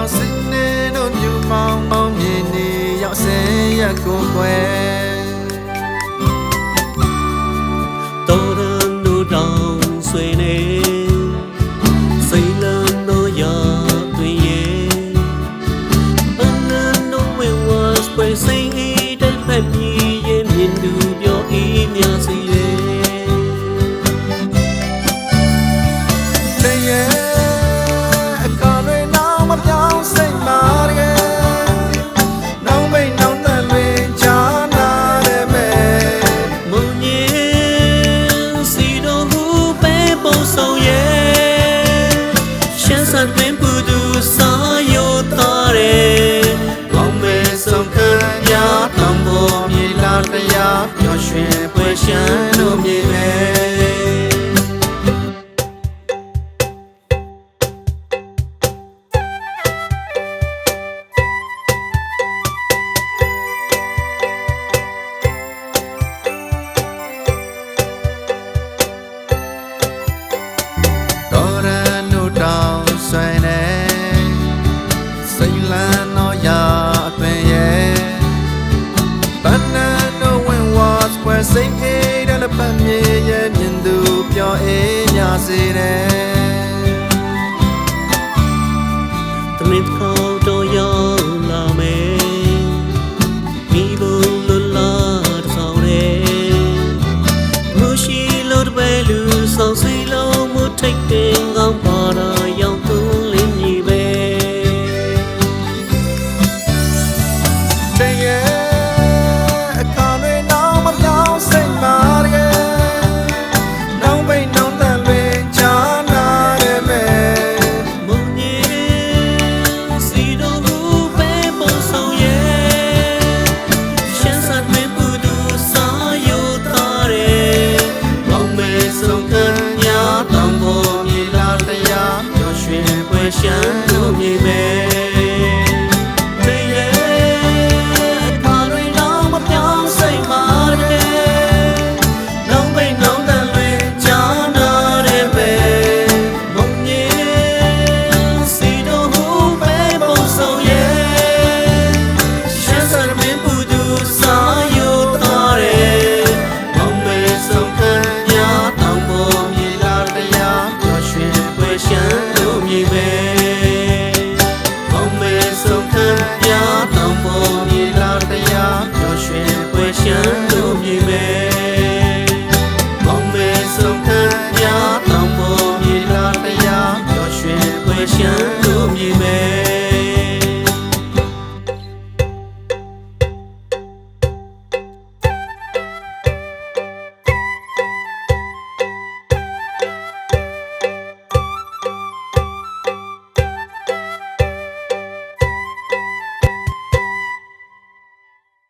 ရောက်စနေတို့မြူမောင်မောင်မြင်နေရောက်စင်ရက်ကိုွယ်တော်ရန်တို့တော် တရားပျော်ရွှင်ပွင့်ရှမ်းလို့မြည်လေ prazer